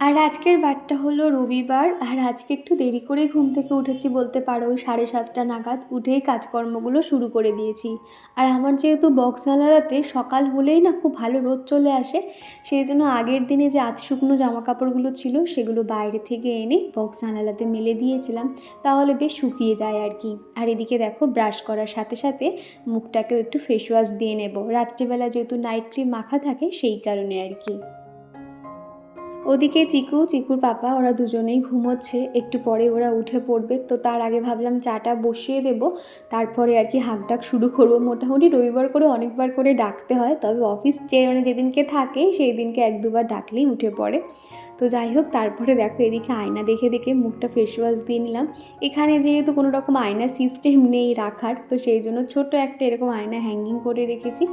আর আজকের বারটা হলো রবিবার, আর আজকে একটু দেরি করে ঘুম থেকে উঠেছি বলতে পারো সাড়ে সাতটা নাগাদ উঠেই কাজকর্মগুলো শুরু করে দিয়েছি। আর আমার যেহেতু বক্সালারাতে সকাল হলেই না খুব ভালো রোদ চলে আসে, সেই জন্য আগের দিনে যে আধ শুকনো জামা কাপড়গুলো ছিল সেগুলো বাইরে থেকে এনে বক্স জানালাতে মেলে দিয়েছিলাম, তাহলে বেশ শুকিয়ে যায় আর কি। আর এদিকে দেখো ব্রাশ করার সাথে সাথে মুখটাকেও একটু ফেস ওয়াশ দিয়ে নেব। রাত্রিবেলা যেহেতু নাইট ক্রিম মাখা থাকে সেই কারণে আর কি। ওদিকে চিকু, চিকুর পাপা, ওরা দুজনেই ঘুমোচ্ছে। একটু পরে ওরা উঠে পড়বে। তো তার আগে ভাবলাম চাটা বসিয়ে দেব। তারপরে আর কি হাঁক ডাক শুরু করব। মোটামুটি রবিবার করে অনেকবার করে ডাকতে হয়। তবে অফিস যে মানে যেদিনকে থাকে, সেই দিনকে এক, দুবার ডাকলেই উঠে পড়ে। তো যাই হোক, তারপরে দেখো এদিকে আয়না দেখে দেখে মুখটা ফেস ওয়াশ দিয়ে নিলাম। এখানে যেহেতু কোনো রকম আয়না সিস্টেম নেই রাখার, তো সেই জন্য ছোট একটা এরকম আয়না হ্যাঙ্গিং করে রেখেছি।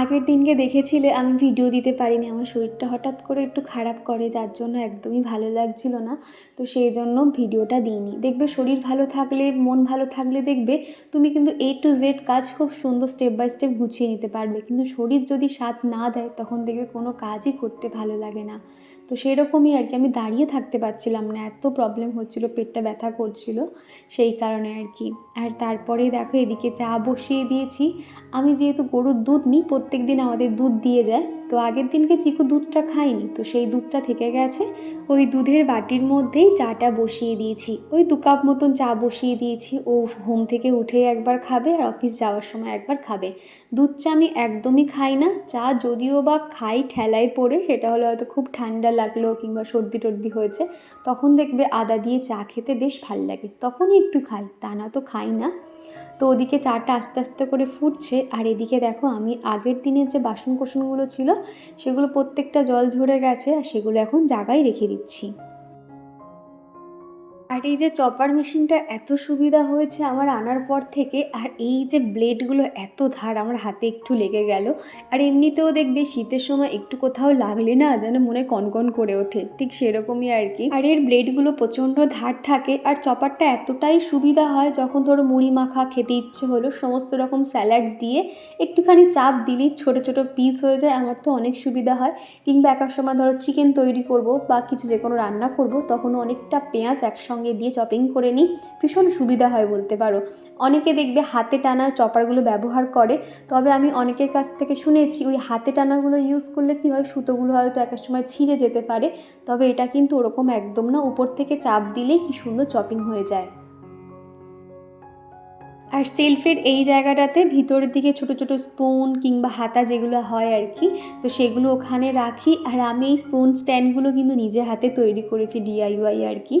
আগের দিনকে দেখেছিলে, আমি ভিডিও দিতে পারিনি, আমার শরীরটা হঠাৎ করে একটু খারাপ করে, যার জন্য একদমই ভালো লাগছিল না। তো সেই জন্য ভিডিওটা দিইনি। দেখবে শরীর ভালো থাকলে, মন ভালো থাকলে দেখবে, তুমি কিন্তু এ টু জেড কাজ খুব সুন্দর স্টেপ বাই স্টেপ গুছিয়ে নিতে পারবে। কিন্তু শরীর যদি সাথ না দেয়, তখন দেখবে কোনো কাজই করতে ভালো লাগে না। তো সেই রকমই আর কি। আমি দাঁড়িয়ে থাকতে পারছিলাম না, এত প্রবলেম হচ্ছিল, পেটটা ব্যথা করছিল সেই কারণে আর কি। আর তারপরেই দেখো এদিকে চা বসিয়ে দিয়েছি। আমি যেহেতু গরুর দুধ নিই প্রত্যেক দিন আমাদের দুধ দিয়ে যায়। তো আগের দিনকে চিকু দুধটা খাইনি তো সেই দুধটা থেকে গেছে। ওই দুধের বাটির মধ্যেই চাটা বসিয়ে দিয়েছি। ওই দু কাপ মতন চা বসিয়ে দিয়েছি। ও ঘুম থেকে উঠে একবার খাবে আর অফিস যাওয়ার সময় একবার খাবে। দুধ চা আমি একদমই খাই না। চা যদিও বা খাই ঠেলায় পড়ে, সেটা হলো হয়তো খুব ঠান্ডা লাগল কিংবা সর্দি টর্দি হয়েছে। তখন দেখবে আদা দিয়ে চা খেতে বেশ ভালো লাগে। তখনই একটু খাই, তা না তো খাই না। তো ওদিকে চাটা আস্তে আস্তে করে ফুটছে। আর এদিকে দেখো আমি আগের দিনের যে বাসন কোসনগুলো ছিল, সেগুলো প্রত্যেকটা জল ঝরে গেছে আর সেগুলো এখন জায়গায় রেখে দিচ্ছি। আর এই যে চপার মেশিনটা এত সুবিধা হয়েছে আমার আনার পর থেকে, আর এই যে ব্লেডগুলো এত ধার আমার হাতে একটু লেগে গেল। আর এমনিতেও দেখবে শীতের সময় একটু কোথাও লাগলে না যেন মনে কনকন করে ওঠে, ঠিক সেরকমই আর কি। আর এর ব্লেডগুলো প্রচণ্ড ধার থাকে, আর চপারটা এতটাই সুবিধা হয় যখন ধরো মুড়ি মাখা খেতে ইচ্ছে হলো, সমস্ত রকম স্যালাড দিয়ে একটুখানি চাপ দিলেই ছোট ছোট পিস হয়ে যায়, আমার তো অনেক সুবিধা হয়। কিংবা এক এক সময় ধরো চিকেন তৈরি করব বা কিছু যে কোনো রান্না করব, তখন অনেকটা পেঁয়াজ একসঙ্গে দিয়ে চপিং করে নিই। ভীষণ সুবিধা হয় বলতে পারো। অনেকে দেখবে হাতে টানা চপারগুলো ব্যবহার করে। তবে আমি অনেকের কাছ থেকে শুনেছি, ওই হাতে টানাগুলো ইউজ করলে কী হয়, সুতোগুলো হয়তো এক সময় ছিঁড়ে যেতে পারে। তবে এটা কিন্তু ওরকম একদম না। উপর থেকে চাপ দিলেই কি সুন্দর চপিং হয়ে যায়। আর সেলফের এই জায়গাটাতে ভিতরের দিকে ছোট ছোট স্পুন কিংবা হাতা যেগুলো হয় আর কি, তো সেগুলো ওখানে রাখি। আর আমি এই স্পুন স্ট্যান্ডগুলো কিন্তু নিজে হাতে তৈরি করেছি ডিআইওয়াই আর কি।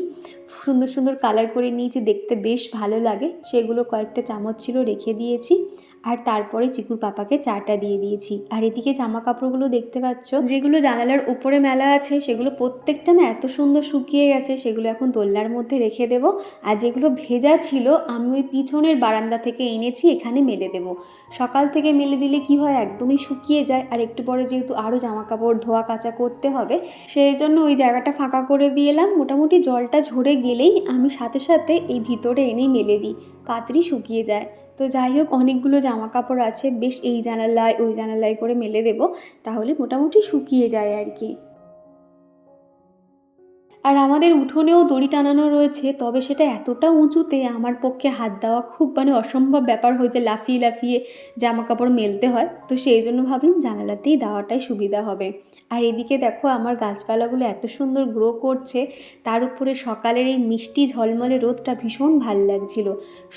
সুন্দর সুন্দর কালার করে নিয়েছি, দেখতে বেশ ভালো লাগে। সেগুলো কয়েকটা চামচ ছিল রেখে দিয়েছি। আর তারপরে চিকুর পাপাকে চাটা দিয়ে দিয়েছি। আর এদিকে জামা কাপড়গুলো দেখতে পাচ্ছ? যেগুলো জানালার উপরে মেলা আছে, সেগুলো প্রত্যেকটা না এত সুন্দর শুকিয়ে গেছে, সেগুলো এখন দোলনার মধ্যে রেখে দেবো। আর যেগুলো ভেজা ছিল, আমি ওই পিছনের বারান্দা থেকে এনেছি, এখানে মেলে দেবো। সকাল থেকে মেলে দিলে কি হয়? একদমই শুকিয়ে যায়। আর একটু পরে যেহেতু আরও জামা কাপড় ধোয়া, কাচা করতে হবে, সেই জন্য ওই জায়গাটা ফাঁকা করে দিয়ে এলাম। মোটামুটি জলটা ঝরে গেলেই আমি সাথে সাথে এই ভিতরে এনেই মেলে দিই। তাড়াতাড়ি শুকিয়ে যায়। তো যাই হোক, অনেকগুলো জামা কাপড় আছে, বেশ এই জানালায়, ওই জানালায় করে মেলে দেব, তাহলে মোটামুটি শুকিয়ে যায় আর কি। আর আমাদের উঠোনেও দড়ি টানানো রয়েছে, তবে সেটা এতটা উঁচুতে আমার পক্ষে হাত দেওয়া খুব মানে অসম্ভব ব্যাপার হয়েছে লাফিয়ে লাফিয়ে জামা কাপড় মেলতে হয়। তো সেই জন্য ভাবলাম জানালাতেই দেওয়াটাই সুবিধা হবে। আর এদিকে দেখো আমার গাছপালাগুলো এত সুন্দর গ্রো করছে, তার উপরে সকালের এই মিষ্টি ঝলমলে রোদটা ভীষণ ভালো লাগছিল।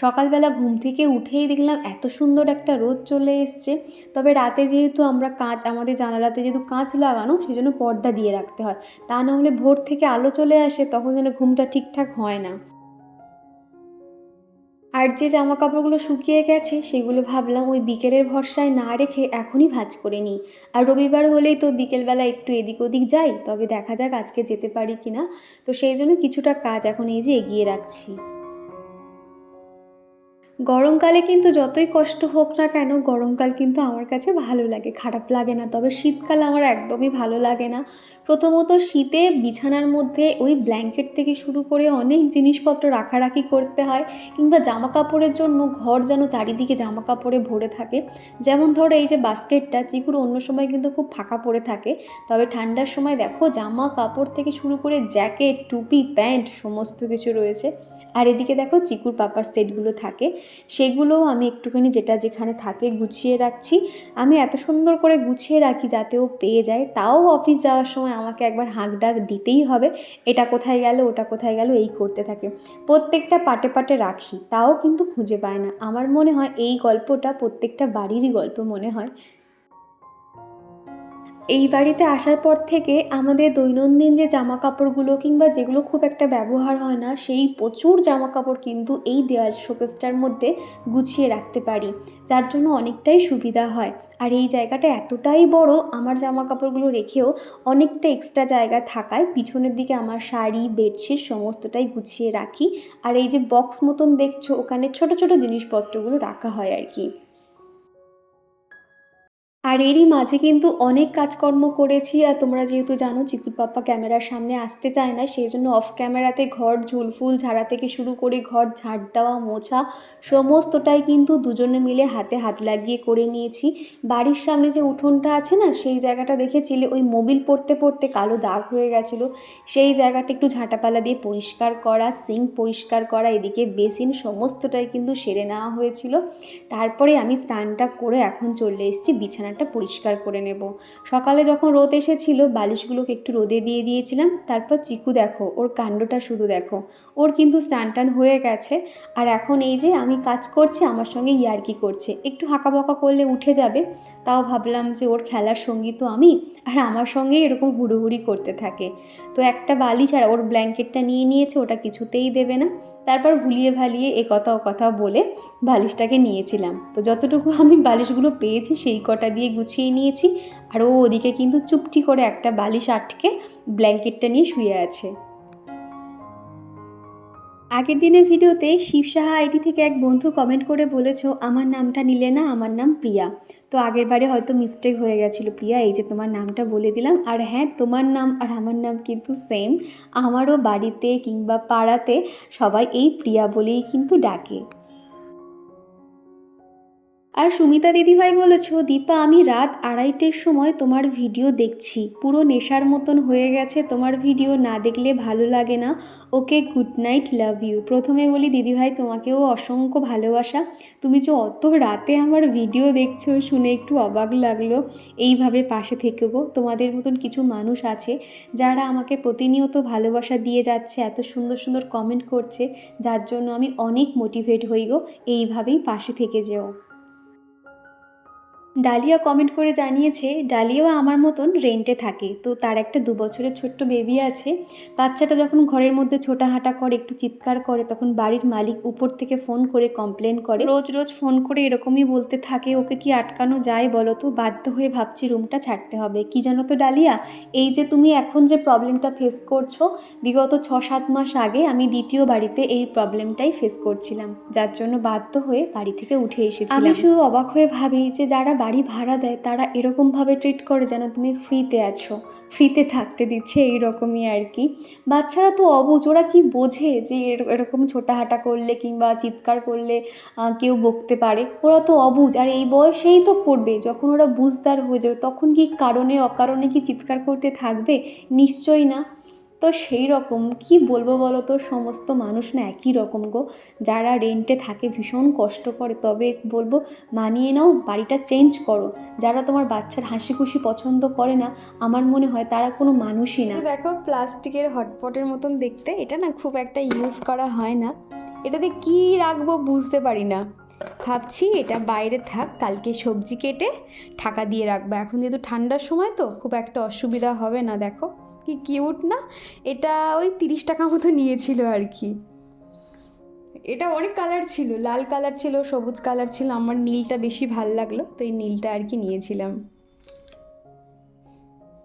সকালবেলা ঘুম থেকে উঠেই দেখলাম এত সুন্দর একটা রোদ চলে এসছে। তবে রাতে যেহেতু আমরা কাঁচ, আমাদের জানালাতে যেহেতু কাঁচ লাগানো সেই জন্য পর্দা দিয়ে রাখতে হয়। তা না হলে ভোর থেকে আলো চলে আসে, তখন যেন ঘুমটা ঠিকঠাক হয় না। আর যে জামা কাপড়গুলো শুকিয়ে গেছে, সেগুলো ভাবলাম ওই বিকেলের ভরসায় না রেখে এখনই ভাজ করে নিই। আর রবিবার হলেই তো বিকেলবেলা একটু এদিক ওদিক যাই, তবে দেখা যাক আজকে যেতে পারি কি না তো সেই জন্য কিছুটা কাজ এখন এই যে এগিয়ে রাখছি। গরমকালে কিন্তু যতই কষ্ট হোক না কেন, গরমকাল কিন্তু আমার কাছে ভালো লাগে, খারাপ লাগে না। তবে শীতকাল আমার একদমই ভালো লাগে না। প্রথমত শীতে বিছানার মধ্যে ওই ব্ল্যাঙ্কেট থেকে শুরু করে অনেক জিনিসপত্র রাখারাখি করতে হয়, কিংবা জামা কাপড়ের জন্য ঘর যেন চারিদিকে জামা কাপড়ে ভরে থাকে। যেমন ধরো এই যে বাস্কেটটা চিকুর অন্য সময় কিন্তু খুব ফাঁকা পড়ে থাকে। তবে ঠান্ডার সময় দেখো জামা কাপড় থেকে শুরু করে জ্যাকেট টুপি প্যান্ট সমস্ত কিছু রয়েছে। আর এদিকে দেখো চিকুর পাপার সেটগুলো থাকে, সেগুলোও আমি একটুখানি যেটা যেখানে থাকে গুছিয়ে রাখছি। আমি এত সুন্দর করে গুছিয়ে রাখি যাতে ও পেয়ে যায়, তাও অফিস যাওয়ার সময় আমাকে একবার হাঁক ডাক দিতেই হবে, এটা কোথায় গেল, ওটা কোথায় গেল, এই করতে থাকে। প্রত্যেকটা পাটে পাটে রাখি, তাও কিন্তু খুঁজে পায় না। আমার মনে হয় এই গল্পটা প্রত্যেকটা বাড়িরই গল্প মনে হয়। এই বাড়িতে আসার পর থেকে আমাদের দৈনন্দিন যে জামা কাপড়গুলো কিংবা যেগুলো খুব একটা ব্যবহার হয় না, সেই প্রচুর জামা কাপড় কিন্তু এই দেওয়াল শোকেসটার মধ্যে গুছিয়ে রাখতে পারি, যার জন্য অনেকটাই সুবিধা হয়। আর এই জায়গাটা এতটাই বড়, আমার জামা কাপড়গুলো রেখেও অনেকটা এক্সট্রা জায়গা থাকায় পিছনের দিকে আমার শাড়ি, বেডশিট সমস্তটাই গুছিয়ে রাখি। আর এই যে বক্স মতন দেখছ, ওখানে ছোট ছোট জিনিসপত্রগুলো রাখা হয় আর কি। আর এরই মাঝে কিন্তু অনেক কাজকর্ম করেছি আর তোমরা যেহেতু জানো চিকুর পাপ্পা ক্যামেরার সামনে আসতে চায় না, সেই জন্য অফ ক্যামেরাতে ঘর ঝুলফুল ঝাড়া থেকে শুরু করে ঘর ঝাড় দেওয়া, মোছা সমস্তটাই কিন্তু দুজনে মিলে হাতে হাত লাগিয়ে করে নিয়েছি। বাড়ির সামনে যে উঠোনটা আছে না, সেই জায়গাটা দেখেছিলে? ওই মোবিল পড়তে পড়তে কালো দাগ হয়ে গেছিল। সেই জায়গাটা একটু ঝাঁটাপালা দিয়ে পরিষ্কার করা, সিঙ্ক পরিষ্কার করা, এদিকে বেসিন সমস্তটাই কিন্তু সেরে নেওয়া হয়েছিল। তারপরে আমি স্নানটা করে এখন চলে এসেছি বিছানাটা পরিষ্কার করে নেব। সকালে যখন রোদ এসেছিল, বালিশগুলোকে একটু রোদে দিয়ে দিয়েছিলাম। তারপর চিকু দেখো, ওর কাণ্ডটা শুধু দেখো। ওর কিন্তু স্নান টান হয়ে গেছে। আর এখন এই যে আমি কাজ করছি, আমার সঙ্গে ইয়ার্কি করছে। একটু হাঁকা বকা করলে উঠে যাবে। তাও ভাবলাম যে ওর খেলার সঙ্গী তো আমি, আর আমার সঙ্গেই এরকম হুড়োহুড়ি করতে থাকে। তো একটা বালিশ আর ওর ব্ল্যাঙ্কেটটা নিয়ে নিয়েছে, ওটা কিছুতেই দেবে না। তারপর ভুলিয়ে ভালিয়ে এ কথা ও কথা বলে বালিশটাকে নিয়েছিলাম। তো যতটুকু আমি বালিশগুলো পেয়েছি সেই কটা দিয়ে গুছিয়ে নিয়েছি। আর ও ওদিকে কিন্তু চুপটি করে একটা বালিশ আটকে ব্ল্যাঙ্কেটটা নিয়ে শুয়ে আছে। আগের দিনের ভিডিওতে শিব সাহা আইডি থেকে এক বন্ধু কমেন্ট করে বলেছ, আমার নামটা নিলে না, আমার নাম প্রিয়া। তো আগের বারে হয়তো মিস্টেক হয়ে গেছিল, প্রিয়া, এই যে তোমার নামটা বলে দিলাম, আর হ্যাঁ তোমার নাম আর আমার নাম কিন্তু সেম আমারও বাড়িতে কিংবা পাড়াতে সবাই এই প্রিয়া বলেই কিন্তু ডাকে। আর সুমিতা দিদিভাই বলেছ, দীপা, আমি রাত আড়াইটের সময় তোমার ভিডিও দেখছি। পুরো নেশার মতন হয়ে গেছে, তোমার ভিডিও না দেখলে ভালো লাগে না। Okay good night, love you. প্রথমে বলি, দিদিভাই, তোমাকেও অসংখ্য ভালোবাসা। তুমি যে অত রাতে আমার ভিডিও দেখছ, শুনে একটু অবাক লাগল। এইভাবে পাশে থেকে গো। তোমাদের মতন কিছু মানুষ আছে, যারা আমাকে প্রতিনিয়ত ভালোবাসা দিয়ে যাচ্ছে, এত সুন্দর সুন্দর কমেন্ট করছে, যার জন্য আমি অনেক মোটিভেট হই গো। এইভাবেই পাশে থেকে যেও। ডালিয়া কমেন্ট করে জানিয়েছে, ডালিয়াও আমার মতন রেন্টে থাকে। তো তার একটা দু বছরের ছোট্ট বেবি আছে। বাচ্চাটা যখন ঘরের মধ্যে ছোটাহাঁটা করে, একটু চিৎকার করে, তখন বাড়ির মালিক উপর থেকে ফোন করে কমপ্লেন করে। রোজ রোজ ফোন করে এরকমই বলতে থাকে, ওকে কি আটকানো যায় বলো তো? বাধ্য হয়ে ভাবছি রুমটা ছাড়তে হবে। কি জানো তো ডালিয়া, এই যে তুমি এখন যে প্রবলেমটা ফেস করছ, বিগত ছ সাত মাস আগে আমি দ্বিতীয় বাড়িতে এই প্রবলেমটাই ফেস করছিলাম। যার জন্য বাধ্য হয়ে বাড়ি থেকে উঠে এসেছি আমি শুধু অবাক হয়ে ভাবি যে যারা বাড়ি ভাড়া দেয়, তারা এরকমভাবে ট্রিট করে যেন তুমি ফ্রিতে আছো। ফ্রিতে থাকতে দিচ্ছে এই রকমই আর কি। বাচ্চারা তো অবুঝ ওরা কি বোঝে যে এর- এরকম ছোটাহাঁটা করলে কিংবা চিৎকার করলে কেউ বকতে পারে? ওরা তো অবুঝ আর এই বয়সেই তো করবে। যখন ওরা বুঝদার হয়ে যাবে, তখন কি কারণে, অকারণে কি চিৎকার করতে থাকবে? নিশ্চয়ই না। তো সেই রকম, কি বলব বলো তো? সমস্ত মানুষ না একই রকম গো। যারা রেন্টে থাকে ভীষণ কষ্ট করে। তবে বলব, মানিয়ে নাও, বাড়িটা চেঞ্জ করো। যারা তোমার বাচ্চার হাসি খুশি পছন্দ করে না, আমার মনে হয় তারা কোনো মানুষই না। দেখো, প্লাস্টিকের হটপটের মতন দেখতে, এটা না খুব একটা ইউজ করা হয় না। এটাতে কি রাখব বুঝতে পারি না। ভাবছি এটা বাইরে থাক, কালকে সবজি কেটে ঢাকা দিয়ে রাখব। এখন যেহেতু ঠান্ডার সময় তো, খুব একটা অসুবিধা হবে না, দেখো। কি কিউট না? এটা ওই তিরিশ টাকা মতো নিয়েছিল আর কি। এটা অনেক কালার ছিল, লাল কালার ছিল, সবুজ কালার ছিল, আমার নীলটা বেশি ভালো লাগল, তো এই নীলটা আর কি নিয়েছিলাম।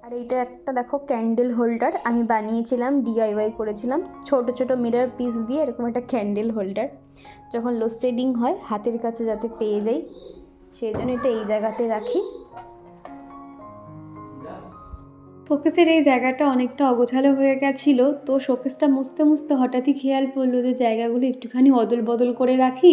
আর এইটা একটা দেখো ক্যান্ডেল হোল্ডার আমি বানিয়েছিলাম ডিআইওয়াই করেছিলাম, ছোট ছোট মিরর পিস দিয়ে এরকম একটা ক্যান্ডেল হোল্ডার যখন লোডশেডিং হয়, হাতের কাছে যাতে পেয়ে যাই, সেই জন্য এটা এই জায়গাতে রাখি। শোকেসের এই জায়গাটা অনেকটা অগোছালো হয়ে গেছিল, তো শোকেসটা মুছতে মুছতে হঠাৎই খেয়াল পড়ল যে জায়গাগুলো একটুখানি অদল বদল করে রাখি।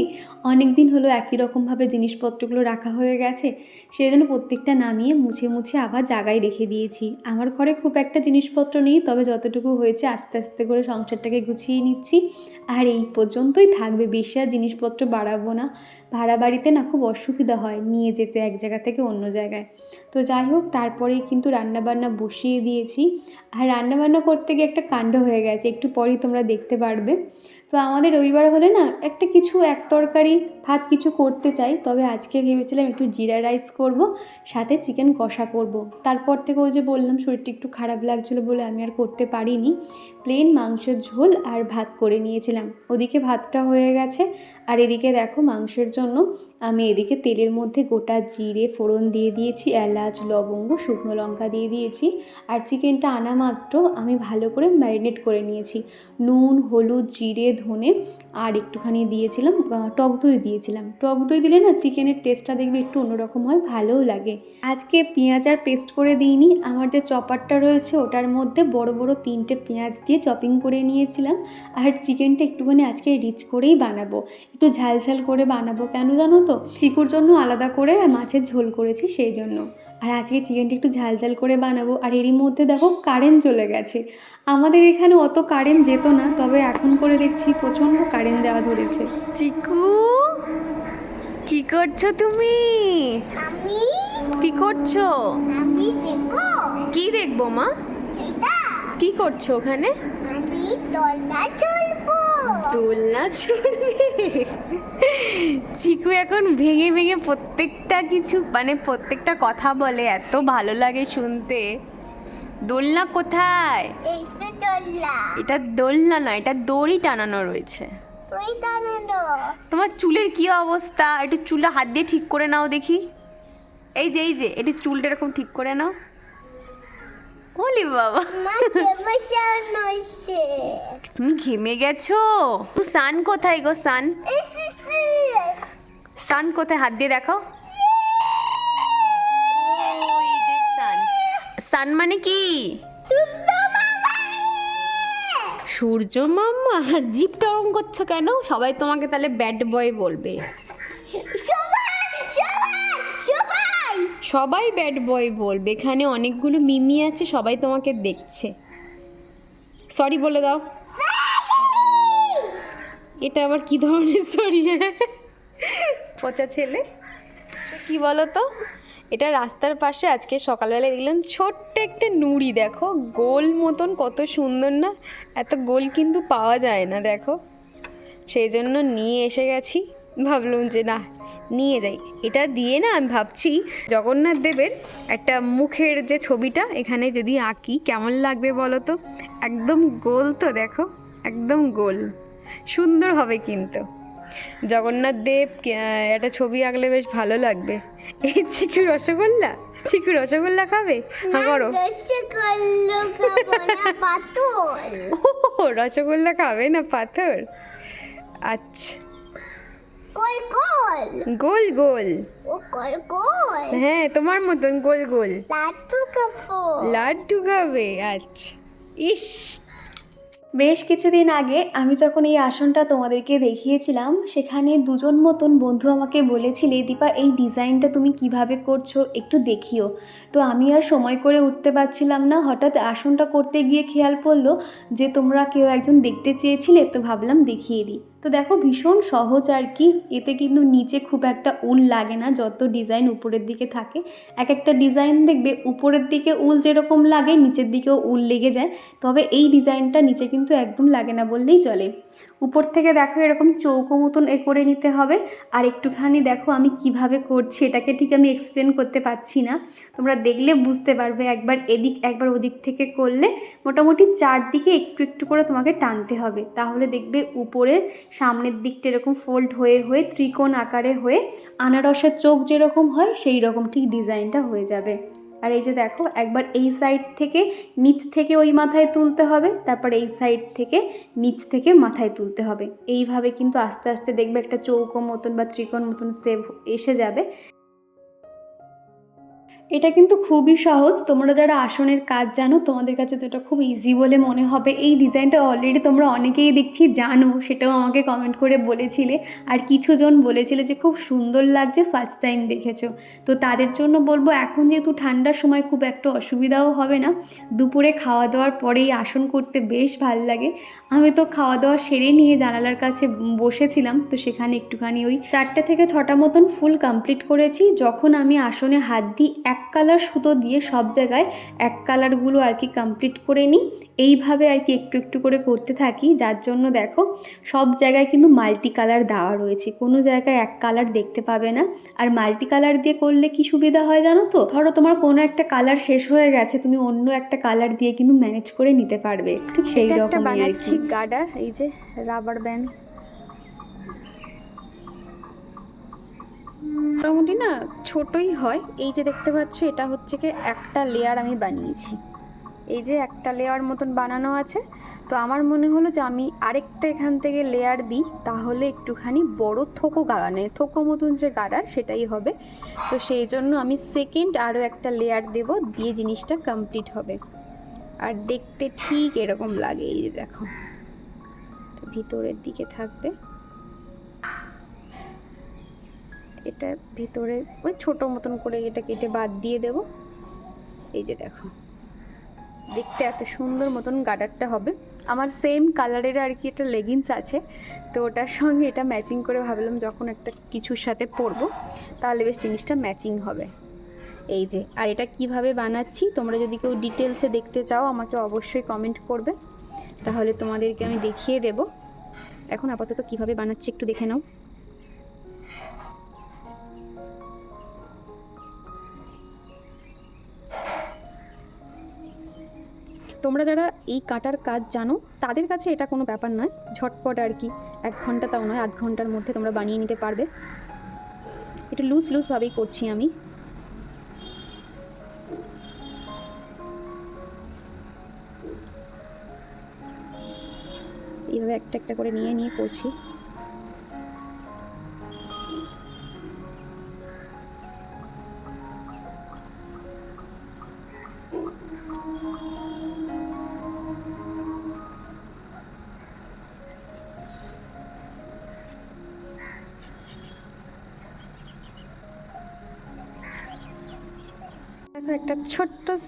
অনেক দিন হলো একই রকমভাবে জিনিসপত্রগুলো রাখা হয়ে গেছে সেই জন্য প্রত্যেকটা নামিয়ে মুছে মুছে আবার জায়গায় রেখে দিয়েছি। আমার ঘরে খুব একটা জিনিসপত্র নেই, তবে যতটুকু হয়েছে আস্তে আস্তে করে সংসারটাকে গুছিয়ে নিচ্ছি। আর এই পর্যন্তই থাকবে, বেশি আর জিনিসপত্র বাড়াবো না। ভাড়া বাড়িতে না খুব অসুবিধা হয়, নিয়ে যেতে এক জায়গা থেকে অন্য জায়গায়। তো যাই হোক, তারপরেই কিন্তু রান্নাবান্না বসিয়ে দিয়েছি। আর রান্নাবান্না করতে গিয়ে একটা কাণ্ড হয়ে গেছে, একটু পরেই তোমরা দেখতে পারবে। তো আমাদের রবিবার হলে না একটা কিছু এক তরকারি ভাত কিছু করতে চাই, তবে আজকে ভেবেছিলাম একটু জিরা রাইস করব, সাথে চিকেন কষা করব। তারপর থেকে ওই যে বললাম, শরীরটা একটু খারাপ লাগছিল বলে আমি আর করতে পারিনি। প্লেন মাংসের ঝোল আর ভাত করে নিয়েছিলাম। ওদিকে ভাতটা হয়ে গেছে, আর এদিকে দেখো মাংসের জন্য আমি এদিকে তেলের মধ্যে গোটা জিরে, ফোড়ন দিয়ে দিয়েছি, এলাচ, লবঙ্গ, শুকনো লঙ্কা দিয়ে দিয়েছি, আর চিকেনটা আনা মাত্র আমি ভালো করে ম্যারিনেট করে নিয়েছি। নুন, হলুদ, জিরে, ধনে, আর একটুখানি দিয়েছিলাম টক দই দিয়েছিলাম। টক দই দিলে না চিকেনের টেস্টটা দেখবে একটু অন্যরকম হয়, ভালোও লাগে। আজকে পেঁয়াজ আর পেস্ট করে দিইনি। আমার যে চপারটা রয়েছে ওটার মধ্যে বড় বড় তিনটে পেঁয়াজ দিয়ে চপিং করে নিয়েছিলাম। আর চিকেনটা একটুখানি আজকে রিচ করেই বানাবো। একটু ঝাল ঝাল করে বানাবো কেন জানো তো? চিকুর জন্য আলাদা করে মাছের ঝোল করেছি সেই জন্য। আর আজকে চিকেনটা একটু ঝাল ঝাল করে বানাবো। আর এরই মধ্যে দেখো কারেন্ট চলে গেছে। আমাদের এখানে অত কারেন্ট যেত না, তবে এখন করে দেখছি প্রচণ্ড কারেন্ট দেওয়া ধরেছে। চিকু! কি করছ তুমি? আমি কি করছ? আমি দেখো। কি দেখব মা? এটা। কি করছ ওখানে? আমি দোলনা চলবো দোলনা চড়বে চিকু এখন ভেঙে ভেঙে প্রত্যেকটা কিছু মানে প্রত্যেকটা কথা বলে এত ভালো লাগে শুনতে। দোলনা কোথায়? এটা দোলনা না এটা দড়ি টানানো রয়েছে। তোমার চুলের কি অবস্থা? একটু চুলটা হাত দিয়ে ঠিক করে নাও দেখি। এই যে এই যে একটু চুলটা এরকম ঠিক করে নাও। ওলি বাবা। তুমি ঘেমে গেছো? তো সান কোথায় গো সান? সান কোথায়? হাত দিয়ে দেখো সান। মানে কি? সূর্য আর জিপটা ওরম করছ কেন? সবাই তোমাকে তাহলে ব্যাড বয় বলবে। সবাই ব্যাড বয় বলবে। এখানে অনেকগুলো মিমি আছে, সবাই তোমাকে দেখছে। সরি বলে দাও। এটা আবার কি ধরনের সরি পচা ছেলে? কি বলো তো? এটা রাস্তার পাশে আজকে সকালবেলা দেখলাম ছোট্ট একটা নুড়ি, দেখো। গোল মতন কত সুন্দর না? এত গোল কিন্তু পাওয়া যায় না, দেখো। সেই জন্য নিয়ে এসে গেছি। ভাবলাম যে না, নিয়ে যাই। এটা দিয়ে না আমি ভাবছি জগন্নাথ দেবের একটা মুখের যে ছবিটা, এখানে যদি আঁকি, কেমন লাগবে বলো তো? একদম গোল তো, দেখো। একদম গোল। সুন্দর হবে কিন্তু। জগন্নাথ দেব একটা ছবি আঁকলে বেশ ভালো লাগবে। এই চিকু রসগোল্লা? চিকু রসগোল্লা খাবে? হ্যাঁ করো। রসগোল্লা না পাতল ও রসগোল্লা খাবে না পাথর? আচ্ছা। গোল গোল। ও হ্যাঁ তোমার মতন গোল গোল। লাড্ডু খাব। লাড্ডু খাবে আচ্ছা। ইস বেশ কিছুদিন আগে আমি যখন এই আসনটা তোমাদেরকে দেখিয়েছিলাম, সেখানে দুজন মতন বন্ধু আমাকে বলেছিলে, দীপা, এই ডিজাইনটা তুমি কীভাবে করছ একটু দেখিও। তো আমি আর সময় করে উঠতে পারছিলাম না। হঠাৎ আসনটা করতে গিয়ে খেয়াল পড়ল যে তোমরা কেউ একজন দেখতে চেয়েছিলে, তো ভাবলাম দেখিয়ে দিই। তো দেখো ভীষণ সহজ আর কি। এতে কিন্তু নিচে খুব একটা উল লাগে না, যত ডিজাইন উপরের দিকে থাকে। এক একটা ডিজাইন দেখবে উপরের দিকে উল যেরকম লাগে, নিচের দিকেও উল লেগে যায়। তবে এই ডিজাইনটা নিচে কিন্তু একদম লাগে না বললেই চলে। উপর থেকে দেখো এরকম চৌকো মতন এ করে নিতে হবে। আর একটুখানি দেখো আমি কীভাবে করছি, এটাকে ঠিক আমি এক্সপ্লেন করতে পারছি না। তোমরা দেখলে বুঝতে পারবে একবার এদিক, একবার ওদিক থেকে করলে মোটামুটি চারদিকে একটু একটু করে তোমাকে টানতে হবে। তাহলে দেখবে উপরের সামনের দিকটা এরকম ফোল্ড হয়ে হয়ে ত্রিকোণ আকারে হয়ে আনারসের চোখ যেরকম হয় সেই রকম ঠিক ডিজাইনটা হয়ে যাবে। আর এই যে দেখো, একবার এই সাইড থেকে নিচ থেকে ওই মাথায় তুলতে হবে, তারপর এই সাইড থেকে নিচ থেকে মাথায় তুলতে হবে। এইভাবে কিন্তু আস্তে আস্তে দেখবে একটা চৌকো মতন বা ত্রিকোণ মতন সেভ এসে যাবে। এটা কিন্তু খুবই সহজ। তোমরা যারা আসনের কাজ জানো, তোমাদের কাছে তো এটা খুব ইজি বলে মনে হবে। এই ডিজাইনটা অলরেডি তোমরা অনেকেই দেখছি, জানো, সেটাও আমাকে কমেন্ট করে বলেছিলে। আর কিছুজন বলেছিলে যে খুব সুন্দর লাগছে ফার্স্ট টাইম দেখেছ। তো তাদের জন্য বলব, এখন যেহেতু ঠান্ডার সময় খুব একটা অসুবিধাও হবে না, দুপুরে খাওয়া দাওয়ার পরেই আসন করতে বেশ ভালো লাগে। আমি তো খাওয়া দাওয়া সেরে নিয়ে জানালার কাছে বসেছিলাম, তো সেখানে একটুখানি ওই চারটে থেকে ছটা মতন ফুল কমপ্লিট করেছি। যখন আমি আসনে হাত দিই, এক কালার সুতো দিয়ে সব জায়গায় এক কালারগুলো আর কি কমপ্লিট করে নিই। এইভাবে আর কি একটু একটু করে করতে থাকি। যার জন্য দেখো সব জায়গায় কিন্তু মাল্টি কালার দেওয়া রয়েছে। কোনো জায়গায় এক কালার দেখতে পাবে না। আর মাল্টি কালার দিয়ে করলে কি সুবিধা হয় জানো তো? ধরো তোমার কোনো একটা কালার শেষ হয়ে গেছে তুমি অন্য একটা কালার দিয়ে কিন্তু ম্যানেজ করে নিতে পারবে। ঠিক সেই রকম বানাচ্ছি গার্ডার এই যে রাবার ব্যান্ড মোটামুটি না ছোটই হয়। এই যে দেখতে পাচ্ছ, এটা হচ্ছে কি একটা লেয়ার আমি বানিয়েছি। এই যে একটা লেয়ার মতন বানানো আছে। তো আমার মনে হলো যে আমি আরেকটা এখান থেকে লেয়ার দিই, তাহলে একটুখানি বড় থোকো গাড়ানে থোকো মতন যে গাড়ার, সেটাই হবে। তো সেই জন্য আমি সেকেন্ড আরও একটা লেয়ার দেব, দিয়ে জিনিসটা কমপ্লিট হবে। আর দেখতে ঠিক এরকম লাগে, এই যে দেখো। ভিতরের দিকে থাকবে। এটা ভিতরে, ওই ছোট মতন করে এটা কেটে বাদ দিয়ে দেব। এই যে দেখো, দেখতে এত সুন্দর মতন গার্ডারটা হবে। আমার সেম কালারের আর কি একটা লেগিংস আছে, তো ওটার সঙ্গে এটা ম্যাচিং করে ভাবলাম যখন একটা কিছুর সাথে পরবো, তাহলে বেশ জিনিসটা ম্যাচিং হবে। এই যে, আর এটা কীভাবে বানাচ্ছি, তোমরা যদি কেউ ডিটেলসে দেখতে চাও, আমাকে অবশ্যই কমেন্ট করবে। তাহলে তোমাদেরকে আমি দেখিয়ে দেব। এখন আপাতত কীভাবে বানাচ্ছি একটু দেখে নাও। তোমরা যারা এই কাটার কাজ জানো, তাদের কাছে এটা কোনো ব্যাপার নয়। ঝটপট আর কি, এক ঘণ্টা তাও নয়, আধ ঘণ্টার মধ্যে তোমরা বানিয়ে নিতে পারবে। এটা লুজ লুজভাবেই করছি আমি। এইভাবে একটা একটা করে নিয়ে নিয়ে করছি।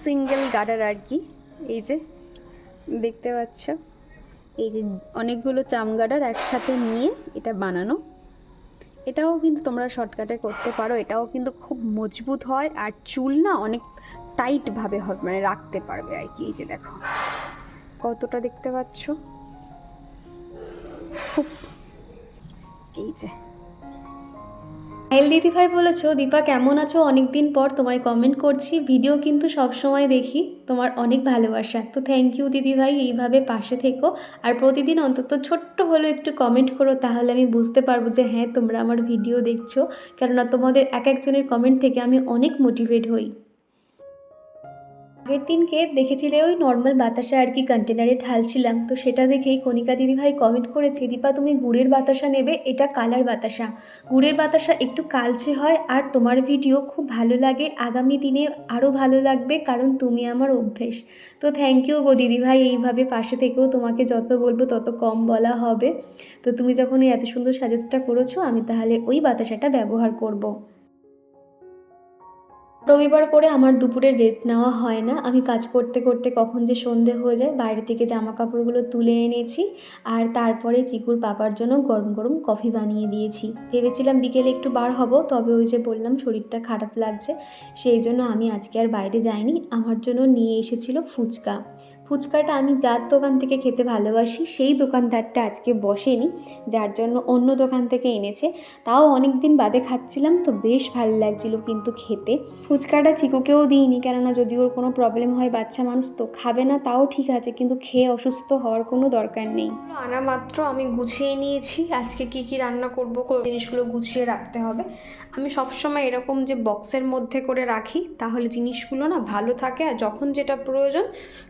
সিঙ্গেল গার্ডার আর কি, এই যে দেখতে পাচ্ছ। এই যে অনেকগুলো চাম গার্ডার একসাথে নিয়ে এটা বানানো। এটাও কিন্তু তোমরা শর্টকাটে করতে পারো, এটাও কিন্তু খুব মজবুত হয় আর চুল না অনেক টাইটভাবে মানে রাখতে পারবে আর কি, এই যে দেখো। কতটা দেখতে পাচ্ছ? খুব, এই যে। সাহেল দিদিভাই বলেছ, দীপা, কেমন আছো? অনেক দিন পর তোমায় কমেন্ট করছি। ভিডিও কিন্তু সব সময় দেখি। তোমার অনেক ভালোবাসা। তো থ্যাংক ইউ দিদিভাই, এইভাবে পাশে থেকো। আর প্রতিদিন অন্তত ছোট্ট হলেও একটু কমেন্ট করো, তাহলে আমি বুঝতে পারব যে হ্যাঁ তোমরা আমার ভিডিও দেখছ। কেননা তোমাদের এক একজনের কমেন্ট থেকে আমি অনেক মোটিভেট হই। আগের দিনকে দেখেছিলে ওই নর্মাল বাতাসা আর কি কন্টেনারে ঢালছিলাম। তো সেটা দেখেই কণিকা দিদিভাই কমেন্ট করেছে, দীপা, তুমি গুড়ের বাতাসা নেবে, এটা কালার বাতাসা। গুড়ের বাতাসা একটু কালচে হয় আর তোমার ভিডিও খুব ভালো লাগে, আগামী দিনে আরও ভালো লাগবে কারণ তুমি আমার অভ্যেস। তো থ্যাংক ইউ গো দিদিভাই, এইভাবে পাশে থেকেও তোমাকে যত বলব তত কম বলা হবে। তো তুমি যখন এত সুন্দর সাজেস্টটা করেছ, আমি তাহলে ওই বাতাসাটা ব্যবহার করব। রবিবার করে আমার দুপুরে রেস্ট নেওয়া হয় না। আমি কাজ করতে করতে কখন যে সন্ধে হয়ে যায়, বাইরে থেকে জামা কাপড়গুলো তুলে এনেছি আর তারপরে চিকুর পাপার জন্য গরম গরম কফি বানিয়ে দিয়েছি। ভেবেছিলাম বিকেলে একটু বার হব, তবে ওই যে বললাম শরীরটা খারাপ লাগছে, সেই জন্য আমি আজকে আর বাইরে যাইনি। আমার জন্য নিয়ে এসেছিল ফুচকা। ফুচকাটা আমি যার দোকান থেকে খেতে ভালোবাসি, সেই দোকানদারটা আজকে বসেনি, যার জন্য অন্য দোকান থেকে এনেছে। তাও অনেক দিন বাদে খাচ্ছিলাম, তো বেশ ভালো লাগছিল কিন্তু খেতে। ফুচকাটা চিকুকেও দিইনি, কেননা যদি ওর কোনো প্রবলেম হয়, বাচ্চা মানুষ তো খাবে না, তাও ঠিক আছে, কিন্তু খেয়ে অসুস্থ হওয়ার কোনো দরকার নেই। আনা মাত্র আমি গুছিয়ে নিয়েছি, আজকে কি কি রান্না করব জিনিসগুলো গুছিয়ে রাখতে হবে। আমি সবসময় এরকম যে বক্সের মধ্যে করে রাখি, তাহলে জিনিসগুলো না ভালো থাকে, আর যখন যেটা প্রয়োজন,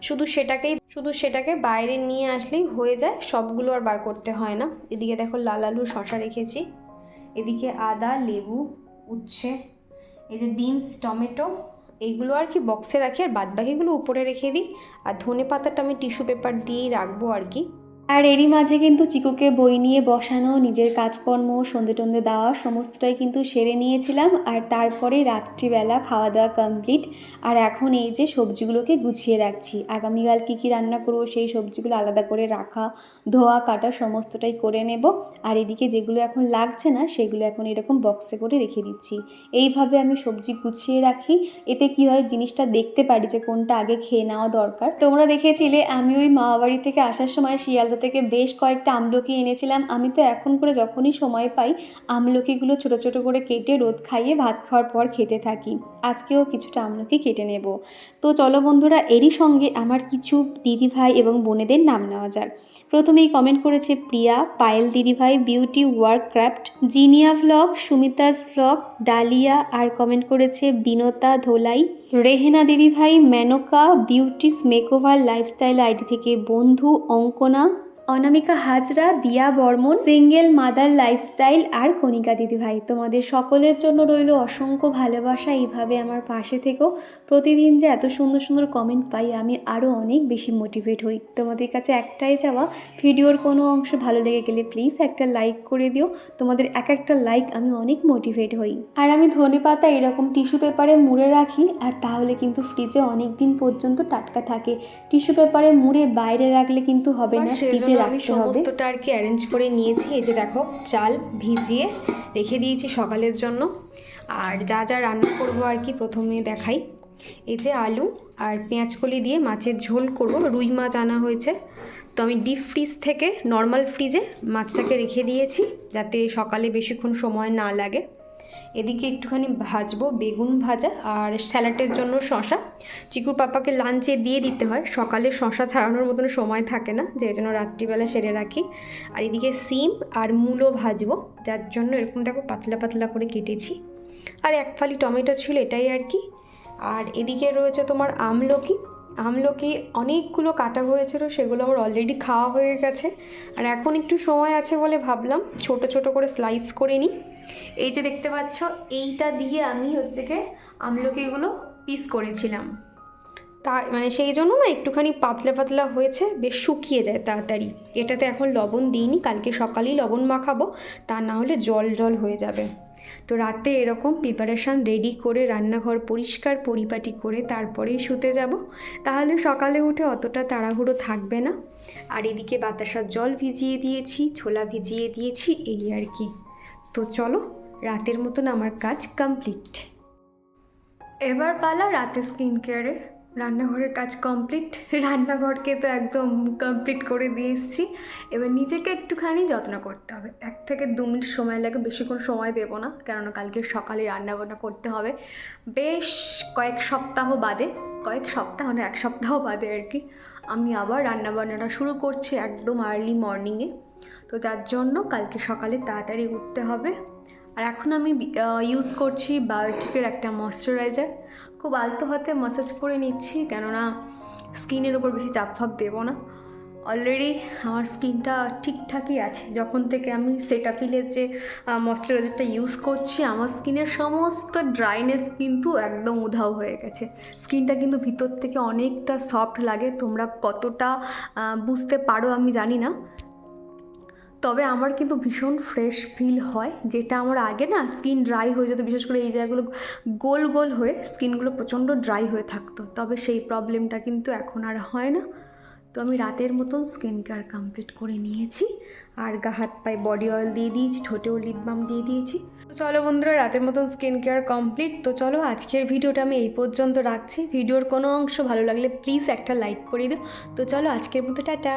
শুধু সেটাকেই, শুধু সেটাকে বাইরে নিয়ে আসলেই হয়ে যায়, সবগুলো আর বার করতে হয় না। এদিকে দেখো লাল আলু শশা রেখেছি, এদিকে আদা, লেবু, উচ্ছে, এই যে বিনস, টমেটো, এইগুলো আর কি বক্সে রাখি আর বাদবাকিগুলো উপরে রেখে দিই। আর ধনে পাতাটা আমি টিস্যু পেপার দিয়েই রাখব আর কি। আর এরই মাঝে কিন্তু চিকুকে বই নিয়ে বসানো, নিজের কাজকর্ম, সন্ধে টন্ধে দেওয়া, সমস্তটাই কিন্তু সেরে নিয়েছিলাম। আর তারপরে রাত্রিবেলা খাওয়া দাওয়া কমপ্লিট আর এখন এই যে সবজিগুলোকে গুছিয়ে রাখছি। আগামীকাল কী কী রান্না করব, সেই সবজিগুলো আলাদা করে রাখা, ধোয়া, কাটা সমস্তটাই করে নেব। আর এদিকে যেগুলো এখন লাগছে না, সেগুলো এখন এরকম বক্সে করে রেখে দিচ্ছি। এইভাবে আমি সবজি গুছিয়ে রাখি। এতে কি হয়, জিনিসটা দেখতে পারি যে কোনটা আগে খেয়ে নেওয়া দরকার। তোমরা দেখেছিলে, আমি ওই মামাবাড়ি থেকে আসার সময় শিয়ালদা থেকে বেশ কয়েকটা আমলকি এনেছিলাম। আমি তো এখন করে যখনই সময় পাই, আমলকিগুলো ছোট ছোট করে কেটে রোদ খাইয়ে ভাত খাওয়ার পর খেতে থাকি। আজকেও কিছুটা আমলকি কেটে নেব। তো চলো বন্ধুরা, এরই সঙ্গে আমার কিছু দিদিভাই এবং বোনেদের নাম নেওয়া যাক। প্রথমেই কমেন্ট করেছে প্রিয়া, পায়েল দিদিভাই beauty work craft Jinia vlog Sumita's vlog Dalia, আর কমেন্ট করেছে বিনতা ধোলাই, রেহেনা দিদিভাই, Menaka beauty's makeover lifestyle ID থেকে বন্ধু Ankana Anamika Hazra Diya Barman single mother lifestyle আর কণিকা দিদিভাই। তোমাদের সকলের জন্য রইল অসংখ্য ভালোবাসা। এইভাবে আমার পাশে থেকেও প্রতিদিন যে এত সুন্দর সুন্দর কমেন্ট পাই আমি আরও অনেক বেশি মোটিভেট হই। তোমাদের কাছে একটাই চাওয়া ভিডিওর কোনো অংশ ভালো লেগে গেলে প্লিজ একটা লাইক করে দিও। তোমাদের এক একটা লাইক আমি অনেক মোটিভেট হই। আর আমি ধনে পাতা এরকম টিস্যু পেপারে মুড়ে রাখি আর তাহলে কিন্তু ফ্রিজে অনেক দিন পর্যন্ত টাটকা থাকে। টিস্যু পেপারে মুড়ে বাইরে রাখলে কিন্তু হবে না ফ্রিজে আমি সমস্তটা আর কি অ্যারেঞ্জ করে নিয়েছি। এই যে দেখো চাল ভিজিয়ে রেখে দিয়েছি সকালের জন্য। আর যা যা রান্না করব আর কি প্রথমে দেখাই। এই যে আলু আর পেঁয়াজকলি দিয়ে মাছের ঝোল করব। রুই মাছ আনা হয়েছে। তো আমি ডিপ ফ্রিজ থেকে নর্মাল ফ্রিজে মাছটাকে রেখে দিয়েছি যাতে সকালে বেশিক্ষণ সময় না লাগে। এদিকে একটুখানি ভাজবো, বেগুন ভাজা আর স্যালাডের জন্য শশা চিকুর পাপাকে লাঞ্চে দিয়ে দিতে হয়। সকালে শশা ছাড়ানোর মতন সময় থাকে না, যে জন্য রাত্রিবেলা সেরে রাখি। আর এদিকে সিম আর মূলো ভাজবো, যার জন্য এরকম দেখো পাতলা পাতলা করে কেটেছি। আর এক ফালি টমেটো ছিল এটাই আর কি। আর এদিকে রয়েছে তোমার আমলকি। আমলকি অনেকগুলো কাটা হয়েছিল, সেগুলো আমার অলরেডি খাওয়া হয়ে গেছে। আর এখন একটু সময় আছে বলে ভাবলাম, ছোট ছোট করে স্লাইস করে নিই। এই যে দেখতে পাচ্ছ, এইটা দিয়ে আমি হচ্ছে গিয়ে আমলকিগুলো পিস করেছিলাম। তা মানে সেই জন্য না একটুখানি পাতলা পাতলা হয়েছে, বেশ শুকিয়ে যায় তাড়াতাড়ি। এটাতে এখন লবণ দিইনি, কালকে সকালেই লবণ মাখাবো, তা না হলে জল জল হয়ে যাবে। তো রাতে এরকম প্রিপারেশান রেডি করে রান্নাঘর পরিষ্কার পরিপাটি করে তারপরেই শুতে যাব। তাহলে সকালে উঠে অতটা তাড়াহুড়ো থাকবে না। আর এদিকে বাতাসার জল ভিজিয়ে দিয়েছি, ছোলা ভিজিয়ে দিয়েছি, এই আর কি। তো চলো, রাতের মতন আমার কাজ কমপ্লিট এবার পালা রাতে স্কিন কেয়ারের রান্নাঘরের কাজ কমপ্লিট রান্নাঘরকে তো একদম কমপ্লিট করে দিয়ে এসেছি। এবার নিজেকে একটুখানি যত্ন করতে হবে। এক থেকে দু মিনিট সময় লাগে, বেশিক্ষণ সময় দেবো না, কেননা কালকে সকালে রান্নাবান্না করতে হবে। বেশ কয়েক সপ্তাহ বাদে, কয়েক সপ্তাহ না, এক সপ্তাহ বাদে আর কি, আমি আবার রান্নাবান্নাটা শুরু করছি একদম আর্লি মর্নিংয়ে তো যার জন্য কালকে সকালে তাড়াতাড়ি উঠতে হবে। আর এখন আমি ইউজ করছি বায়োটিকের একটা ময়শ্চারাইজার খুব আলতো হাতে মাসাজ করে নিচ্ছি, কেননা স্কিনের ওপর বেশি চাপ ফাপ দেবো না। অলরেডি আমার স্কিনটা ঠিকঠাকই আছে। যখন থেকে আমি সেটাফিলের যে ময়শ্চারাইজারটা ইউজ করছি, আমার স্কিনের সমস্ত ড্রাইনেস কিন্তু একদম উধাও হয়ে গেছে। স্কিনটা কিন্তু ভিতর থেকে অনেকটা সফট লাগে। তোমরা কতটা বুঝতে পারো আমি জানি না। তবে আমার কিন্তু ভীষণ ফ্রেশ ফিল হয়। যেটা আমার আগে না স্কিন ড্রাই হয়ে যেত, বিশেষ করে এই জায়গাগুলো গোল গোল হয়ে স্কিনগুলো প্রচণ্ড ড্রাই হয়ে থাকতো। তবে সেই প্রবলেমটা কিন্তু এখন আর হয় না। তো আমি রাতের মতন স্কিন কেয়ার কমপ্লিট করে নিয়েছি। আর গা হাত পায়ে বডি অয়েল দিয়ে দিয়েছি, ঠোঁটেও লিপ বাম দিয়ে দিয়েছি। তো চলো বন্ধুরা, রাতের মতন স্কিন কেয়ার কমপ্লিট তো চলো আজকের ভিডিওটা আমি এই পর্যন্ত রাখছি। ভিডিওর কোনো অংশ ভালো লাগলে প্লিজ একটা লাইক করে দিও। তো চলো আজকের মতো, টাটা!